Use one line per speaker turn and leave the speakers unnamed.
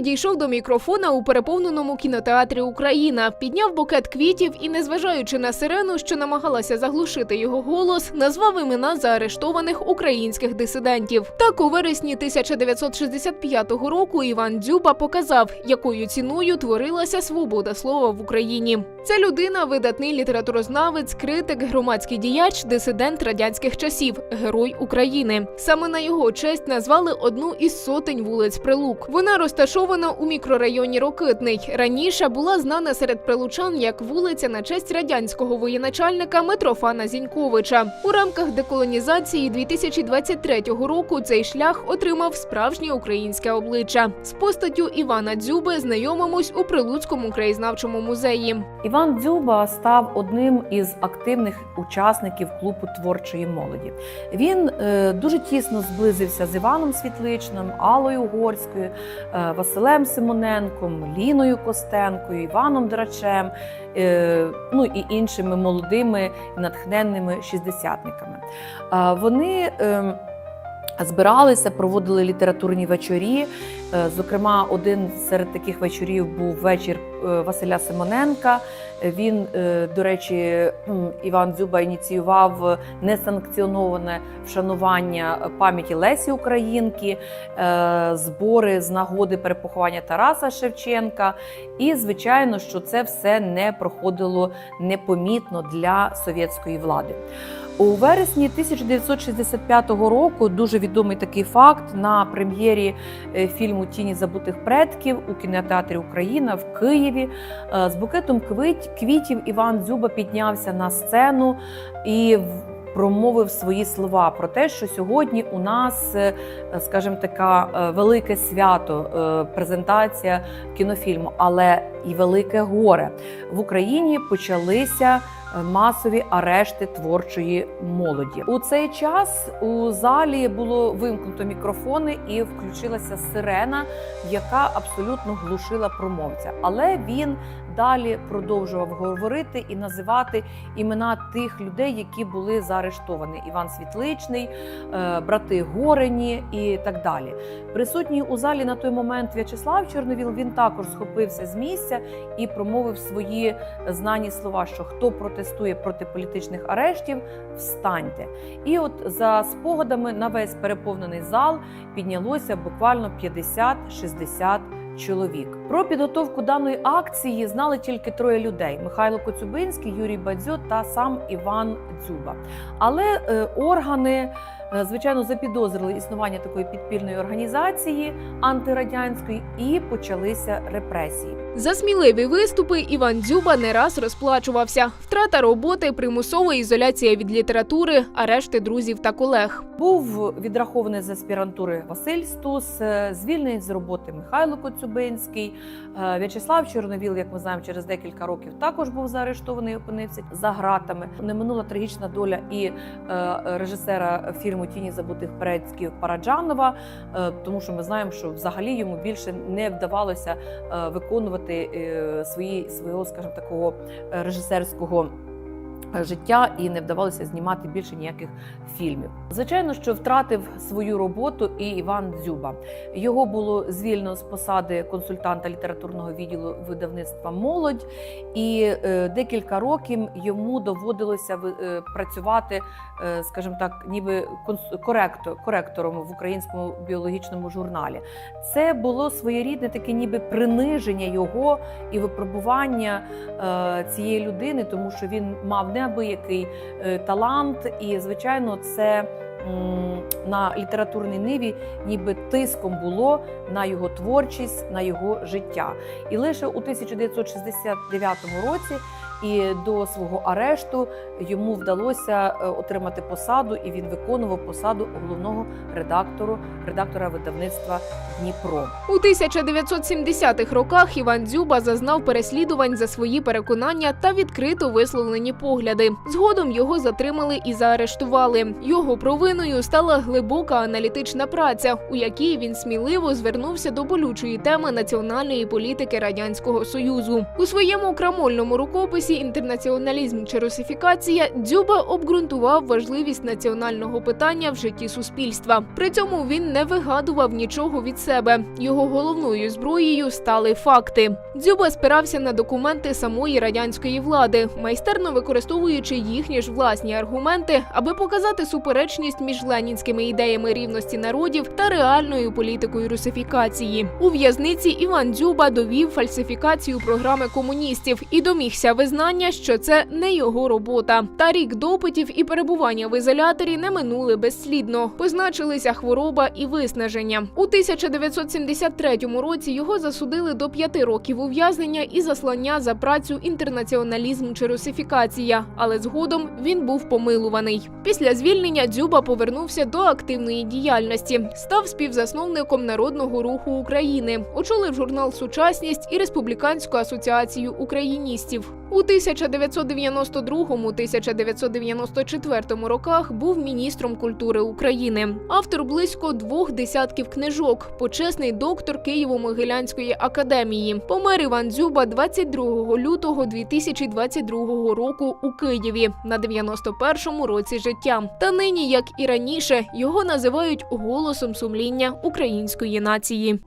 підійшов до мікрофона у переповненому кінотеатрі Україна, підняв букет квітів і, незважаючи на сирену, що намагалася заглушити його голос, назвав імена заарештованих українських дисидентів. Так, у вересні 1965 року Іван Дзюба показав, якою ціною творилася свобода слова в Україні. Ця людина видатний літературознавець, критик, громадський діяч, дисидент радянських часів, герой України. Саме на його честь назвали одну із сотень вулиць Прилук. Вона розташована у мікрорайоні Рокитний. Раніше була знана серед прилучан як вулиця на честь радянського воєначальника Митрофана Зіньковича. У рамках деколонізації 2023 року цей шлях отримав справжнє українське обличчя. З постаттю Івана Дзюби знайомимось у Прилуцькому краєзнавчому музеї.
Іван Дзюба став одним із активних учасників клубу творчої молоді. Він е, дуже тісно зблизився з Іваном Світличним, Аллою Угорською, е, Василем Симоненком, Ліною Костенкою, Іваном Драчем, е, ну і іншими молодими натхненними шістдесятниками. Вони е, збиралися, проводили літературні вечорі. Е, Зокрема, один серед таких вечорів був вечір е, Василя Симоненка. Він, е, до речі, Іван Дзюба ініціював несанкціоноване вшанування пам'яті Лесі Українки, збори з нагоди перепоховання Тараса Шевченка. І, звичайно, що це все не проходило непомітно для совєтської влади. У вересні 1965 року дуже відомий такий факт на прем'єрі е, фільму Тіні забутих предків у кінотеатрі Україна в Києві. Е, З букетом квітів Іван Дзюба піднявся на сцену і промовив свої слова про те, що сьогодні у нас, е, скажімо така, е, велике свято, е, презентація кінофільму, але і велике горе в Україні почалися е, масові арешти творчої молоді. У цей час у залі було вимкнуто мікрофони і включилася сирена, яка абсолютно глушила промовця. Але він далі продовжував говорити і називати імена тих людей, які були заарештовані: Іван Світличний, е, брати Горені і так далі. Присутній у залі на той момент В'ячеслав Чорновіл він також схопився з місця і промовив свої знані слова, що хто протестує проти політичних арештів, встаньте. І от за спогадами на весь переповнений зал піднялося буквально 50-60 чоловік. Про підготовку даної акції знали тільки троє людей: Михайло Коцюбинський, Юрій Бадзьо та сам Іван Дзюба. Але е, органи. е, Звичайно, запідозрили існування такої підпільної організації антирадянської і почалися репресії.
За сміливі виступи Іван Дзюба не раз розплачувався. Втрата роботи, примусова ізоляція від літератури, арешти друзів та колег.
Був відрахований з аспірантури Василь Стус, е, звільнений з роботи Михайло Коцюбинський, В'ячеслав Чорновіл, як ми знаємо, через декілька років також був заарештований, і опинився за ґратами. Не минула трагічна доля і е, режисера фільму Тіні забутих предків Параджанова, е, тому що ми знаємо, що взагалі йому більше не вдавалося е, виконувати е, свої свого, скажімо, такого е, режисерського. Життя і не вдавалося знімати більше ніяких фільмів. Звичайно, що втратив свою роботу і Іван Дзюба. Його було звільнено з посади консультанта літературного відділу видавництва Молодь, і е, декілька років йому доводилося е, працювати, е, скажімо так, ніби коректором в українському біологічному журналі. Це було своєрідне таке, ніби приниження його і випробування цієї людини, тому що він мав неабиякий е, талант, і звичайно, це на літературній ниві ніби тиском було на його творчість, на його життя. І лише у 1969 році і до свого арешту йому вдалося е, отримати посаду, і він виконував посаду головного редактору редактора видавництва Дніпро.
У 1970-х роках Іван Дзюба зазнав переслідувань за свої переконання та відкрито висловлені погляди. Згодом його затримали і заарештували. Його провиною стала глибока аналітична праця, у якій він сміливо звернувся до болючої теми національної політики радянського союзу. У своєму крамольному рукописі тезі інтернаціоналізм чи русифікація Дзюба обґрунтував важливість національного питання в житті суспільства. При цьому він не вигадував нічого від себе. Його головною зброєю стали факти. Дзюба спирався на документи самої радянської влади, майстерно використовуючи їхні ж власні аргументи, аби показати суперечність між ленінськими ідеями рівності народів та реальною політикою русифікації. У в'язниці Іван Дзюба довів фальсифікацію програми комуністів і домігся визнання, що це не його робота. Та рік допитів і перебування в ізоляторі не минули безслідно. Позначилися хвороба і виснаження. У 1973 році його засудили до п'яти років ув'язнення і заслання за працю інтернаціоналізм чи русифікація, але згодом він був помилуваний. Після звільнення Дзюба повернувся до активної діяльності, став співзасновником народного руху України, очолив журнал Сучасність і Республіканську асоціацію україністів. У 1992-1994 роках був міністром культури України. Автор близько двох десятків книжок, почесний доктор Києво-Могилянської академії. Помер Іван Дзюба 22 лютого 2022 року у Києві на 91-му році життя. Та нині, як і раніше, його називають голосом сумління української нації.